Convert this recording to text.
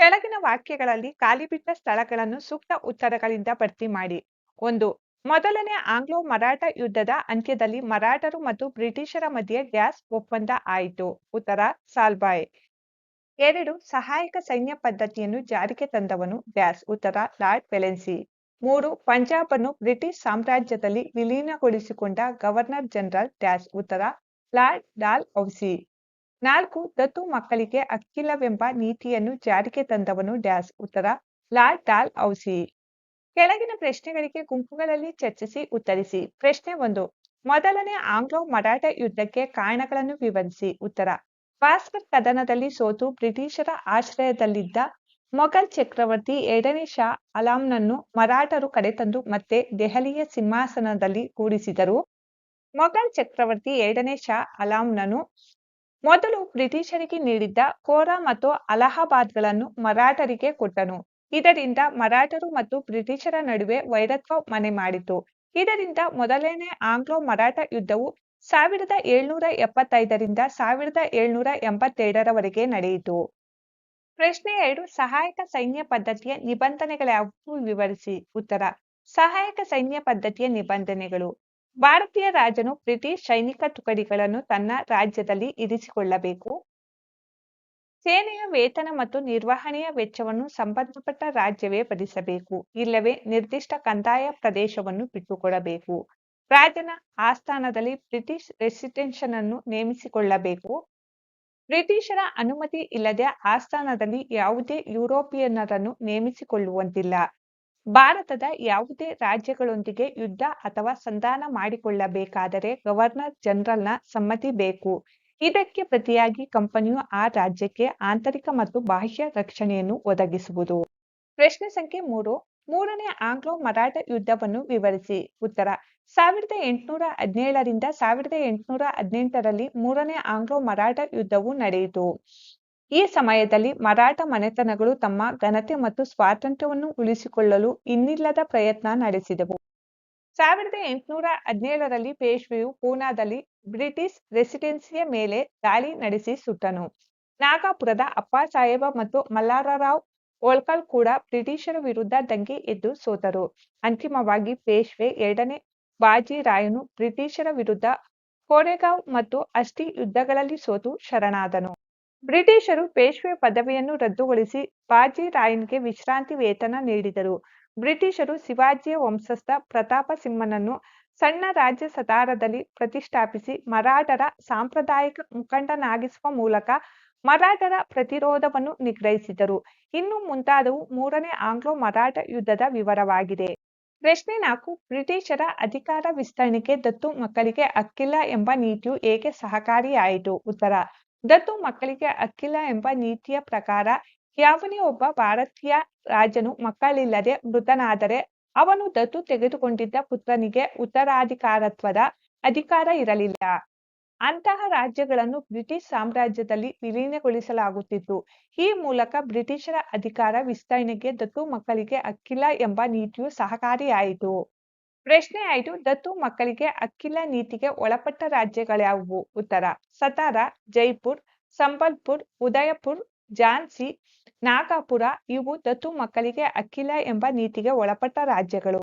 ಕೆಳಗಿನ ವಾಕ್ಯಗಳಲ್ಲಿ ಖಾಲಿಬಿಟ್ಟ ಸ್ಥಳಗಳನ್ನು ಸೂಕ್ತ ಉತ್ತರಗಳಿಂದ ಭರ್ತಿ ಮಾಡಿ. ಒಂದು, ಮೊದಲನೇ ಆಂಗ್ಲೋ ಮರಾಠ ಯುದ್ಧದ ಅಂತ್ಯದಲ್ಲಿ ಮರಾಠರು ಮತ್ತು ಬ್ರಿಟಿಷರ ಮಧ್ಯೆ ಗ್ಯಾಸ್ ಒಪ್ಪಂದ ಆಯಿತು. ಉತ್ತರ, ಸಾಲ್ಬಾಯ್. ಎರಡು, ಸಹಾಯಕ ಸೈನ್ಯ ಪದ್ಧತಿಯನ್ನು ಜಾರಿಗೆ ತಂದವನು ಡ್ಯಾಸ್ ಉತ್ತರ, ಲಾರ್ಡ್ ವೆಲೆನ್ಸಿ. ಮೂರು ಪಂಜಾಬ್ ಅನ್ನು ಬ್ರಿಟಿಷ್ ಸಾಮ್ರಾಜ್ಯದಲ್ಲಿ ವಿಲೀನಗೊಳಿಸಿಕೊಂಡ ಗವರ್ನರ್ ಜನರಲ್ ಡ್ಯಾಸ್ ಉತ್ತರ, ಲಾರ್ಡ್ ಡಾಲ್ ಔಸಿ. ನಾಲ್ಕು, ದತ್ತು ಮಕ್ಕಳಿಗೆ ಅಕ್ಕಿಲ್ಲವೆಂಬ ನೀತಿಯನ್ನು ಜಾರಿಗೆ ತಂದವನು ಡ್ಯಾಸ್. ಉತ್ತರ ಲಾಲ್ ಡಾಲ್ ಔಸಿ. ಕೆಳಗಿನ ಪ್ರಶ್ನೆಗಳಿಗೆ ಗುಂಪುಗಳಲ್ಲಿ ಚರ್ಚಿಸಿ ಉತ್ತರಿಸಿ. ಪ್ರಶ್ನೆ ಒಂದು, ಮೊದಲನೇ ಆಂಗ್ಲೋ ಮರಾಠ ಯುದ್ಧಕ್ಕೆ ಕಾರಣಗಳನ್ನು ವಿವರಿಸಿ. ಉತ್ತರ ಭಾಸ್ಕರ್ ಕದನದಲ್ಲಿ ಸೋತು ಬ್ರಿಟಿಷರ ಆಶ್ರಯದಲ್ಲಿದ್ದ ಮೊಘಲ್ ಚಕ್ರವರ್ತಿ ಎರಡನೇ ಶಾ ಅಲಾಂನನ್ನು ಮರಾಠರು ಕರೆತಂದು ಮತ್ತೆ ದೆಹಲಿಯ ಸಿಂಹಾಸನದಲ್ಲಿ ಕೂಡಿಸಿದರು. ಮೊಘಲ್ ಚಕ್ರವರ್ತಿ ಎರಡನೇ ಶಾ ಅಲಾಂನನು ಮೊದಲು ಬ್ರಿಟಿಷರಿಗೆ ನೀಡಿದ್ದ ಕೋರಾ ಮತ್ತು ಅಲಹಾಬಾದ್ಗಳನ್ನು ಮರಾಠರಿಗೆ ಕೊಟ್ಟನು. ಇದರಿಂದ ಮರಾಠರು ಮತ್ತು ಬ್ರಿಟಿಷರ ನಡುವೆ ವೈರತ್ವ ಮನೆ ಮಾಡಿತು. ಇದರಿಂದ ಮೊದಲನೇ ಆಂಗ್ಲೋ ಮರಾಠ ಯುದ್ಧವು ಸಾವಿರದ ಏಳ್ನೂರ ಎಪ್ಪತ್ತೈದರಿಂದ ಸಾವಿರದ ಏಳ್ನೂರ ಎಂಬತ್ತೇಳರವರೆಗೆ ನಡೆಯಿತು. ಪ್ರಶ್ನೆ ಎರಡು, ಸಹಾಯಕ ಸೈನ್ಯ ಪದ್ಧತಿಯ ನಿಬಂಧನೆಗಳ್ಯಾವುವು ವಿವರಿಸಿ. ಉತ್ತರ, ಸಹಾಯಕ ಸೈನ್ಯ ಪದ್ಧತಿಯ ನಿಬಂಧನೆಗಳು. ಭಾರತೀಯ ರಾಜನು ಬ್ರಿಟಿಷ್ ಸೈನಿಕ ತುಕಡಿಗಳನ್ನು ತನ್ನ ರಾಜ್ಯದಲ್ಲಿ ಇರಿಸಿಕೊಳ್ಳಬೇಕು. ಸೇನೆಯ ವೇತನ ಮತ್ತು ನಿರ್ವಹಣೆಯ ವೆಚ್ಚವನ್ನು ಸಂಬಂಧಪಟ್ಟ ರಾಜ್ಯವೇ ಭರಿಸಬೇಕು. ಇಲ್ಲವೇ ನಿರ್ದಿಷ್ಟ ಕಂದಾಯ ಪ್ರದೇಶವನ್ನು ಬಿಟ್ಟುಕೊಡಬೇಕು. ರಾಜನ ಆಸ್ಥಾನದಲ್ಲಿ ಬ್ರಿಟಿಷ್ ರೆಸಿಡೆನ್ಷನ್ ಅನ್ನು ನೇಮಿಸಿಕೊಳ್ಳಬೇಕು. ಬ್ರಿಟಿಷರ ಅನುಮತಿ ಇಲ್ಲದೆ ಆಸ್ಥಾನದಲ್ಲಿ ಯಾವುದೇ ಯುರೋಪಿಯನ್ನರನ್ನು ನೇಮಿಸಿಕೊಳ್ಳುವಂತಿಲ್ಲ. ಭಾರತದ ಯಾವುದೇ ರಾಜ್ಯಗಳೊಂದಿಗೆ ಯುದ್ಧ ಅಥವಾ ಸಂಧಾನ ಮಾಡಿಕೊಳ್ಳಬೇಕಾದರೆ ಗವರ್ನರ್ ಜನರಲ್ನ ಸಮ್ಮತಿ ಬೇಕು. ಇದಕ್ಕೆ ಪ್ರತಿಯಾಗಿ ಕಂಪನಿಯು ಆ ರಾಜ್ಯಕ್ಕೆ ಆಂತರಿಕ ಮತ್ತು ಬಾಹ್ಯ ರಕ್ಷಣೆಯನ್ನು ಒದಗಿಸುವುದು. ಪ್ರಶ್ನೆ ಸಂಖ್ಯೆ ಮೂರು, ಮೂರನೇ ಆಂಗ್ಲೋ ಮರಾಠ ಯುದ್ಧವನ್ನು ವಿವರಿಸಿ. ಉತ್ತರ, ಸಾವಿರದ ಎಂಟುನೂರ ಹದಿನೇಳರಿಂದ ಸಾವಿರದ ಎಂಟುನೂರ ಹದಿನೆಂಟರಲ್ಲಿ ಮೂರನೇ ಆಂಗ್ಲೋ ಮರಾಠ ಯುದ್ಧವು ನಡೆಯಿತು. ಈ ಸಮಯದಲ್ಲಿ ಮರಾಠ ಮನೆತನಗಳು ತಮ್ಮ ಘನತೆ ಮತ್ತು ಸ್ವಾತಂತ್ರ್ಯವನ್ನು ಉಳಿಸಿಕೊಳ್ಳಲು ಇನ್ನಿಲ್ಲದ ಪ್ರಯತ್ನ ನಡೆಸಿದವು. ಸಾವಿರದ ಎಂಟುನೂರ ಹದಿನೇಳರಲ್ಲಿ ಪೇಶ್ವೆಯು ಪೂನಾದಲ್ಲಿ ಬ್ರಿಟಿಷ್ ರೆಸಿಡೆನ್ಸಿಯ ಮೇಲೆ ದಾಳಿ ನಡೆಸಿ ಸುಟ್ಟನು. ನಾಗಾಪುರದ ಅಪ್ಪಾಸಾಹೇಬ ಮತ್ತು ಮಲ್ಲಾರರಾವ್ ಓಳ್ಕಲ್ ಕೂಡ ಬ್ರಿಟಿಷರ ವಿರುದ್ಧ ದಂಗೆ ಎದ್ದು ಸೋತರು. ಅಂತಿಮವಾಗಿ ಪೇಶ್ವೆ ಎರಡನೇ ಬಾಜಿರಾಯನು ಬ್ರಿಟಿಷರ ವಿರುದ್ಧ ಕೋರೆಗಾಂವ್ ಮತ್ತು ಅಸ್ಟಿ ಯುದ್ಧಗಳಲ್ಲಿ ಸೋತು ಶರಣಾದನು. ಬ್ರಿಟಿಷರು ಪೇಶ್ವೆ ಪದವಿಯನ್ನು ರದ್ದುಗೊಳಿಸಿ ಬಾಜಿ ರಾಯನ್ಗೆ ವಿಶ್ರಾಂತಿ ವೇತನ ನೀಡಿದರು. ಬ್ರಿಟಿಷರು ಶಿವಾಜಿಯ ವಂಶಸ್ಥ ಪ್ರತಾಪ ಸಿಂಹನನ್ನು ಸಣ್ಣ ರಾಜ್ಯ ಸತಾರದಲ್ಲಿ ಪ್ರತಿಷ್ಠಾಪಿಸಿ ಮರಾಠರ ಸಾಂಪ್ರದಾಯಿಕ ಮುಖಂಡನಾಗಿಸುವ ಮೂಲಕ ಮರಾಠರ ಪ್ರತಿರೋಧವನ್ನು ನಿಗ್ರಹಿಸಿದರು. ಇನ್ನು ಮುಂತಾದವು ಮೂರನೇ ಆಂಗ್ಲೋ ಮರಾಠ ಯುದ್ಧದ ವಿವರವಾಗಿದೆ. ಪ್ರಶ್ನೆ ನಾಲ್ಕು, ಬ್ರಿಟಿಷರ ಅಧಿಕಾರ ವಿಸ್ತರಣೆಗೆ ದತ್ತು ಮಕ್ಕಳಿಗೆ ಹಕ್ಕಿಲ್ಲ ಎಂಬ ನೀತಿಯು ಏಕೆ ಸಹಕಾರಿಯಾಯಿತು? ಉತ್ತರ ದತ್ತು ಮಕ್ಕಳಿಗೆ ಅಖಿಲ ಎಂಬ ನೀತಿಯ ಪ್ರಕಾರ ಯಾವನೇ ಒಬ್ಬ ಭಾರತೀಯ ರಾಜನು ಮಕ್ಕಳಿಲ್ಲದೆ ಮೃತನಾದರೆ ಅವನು ದತ್ತು ತೆಗೆದುಕೊಂಡಿದ್ದ ಪುತ್ರನಿಗೆ ಉತ್ತರಾಧಿಕಾರತ್ವದ ಅಧಿಕಾರ ಇರಲಿಲ್ಲ. ಅಂತಹ ರಾಜ್ಯಗಳನ್ನು ಬ್ರಿಟಿಷ್ ಸಾಮ್ರಾಜ್ಯದಲ್ಲಿ ವಿಲೀನಗೊಳಿಸಲಾಗುತ್ತಿತ್ತು. ಈ ಮೂಲಕ ಬ್ರಿಟಿಷರ ಅಧಿಕಾರ ವಿಸ್ತರಣೆಗೆ ದತ್ತು ಮಕ್ಕಳಿಗೆ ಅಖಿಲ ಎಂಬ ನೀತಿಯು ಸಹಕಾರಿಯಾಯಿತು. ಪ್ರಶ್ನೆ ಐದು ದತ್ತು ಮಕ್ಕಳಿಗೆ ಅಖಿಲ ನೀತಿಗೆ ಒಳಪಟ್ಟ ರಾಜ್ಯಗಳ್ಯಾವುವು ಉತ್ತರ, ಸತಾರ, ಜೈಪುರ್, ಸಂಬಲ್ಪುರ್, ಉದಯಪುರ್, ಝಾನ್ಸಿ, ನಾಗಾಪುರ ಇವು ದತ್ತು ಮಕ್ಕಳಿಗೆ ಅಖಿಲ ಎಂಬ ನೀತಿಗೆ ಒಳಪಟ್ಟ ರಾಜ್ಯಗಳು.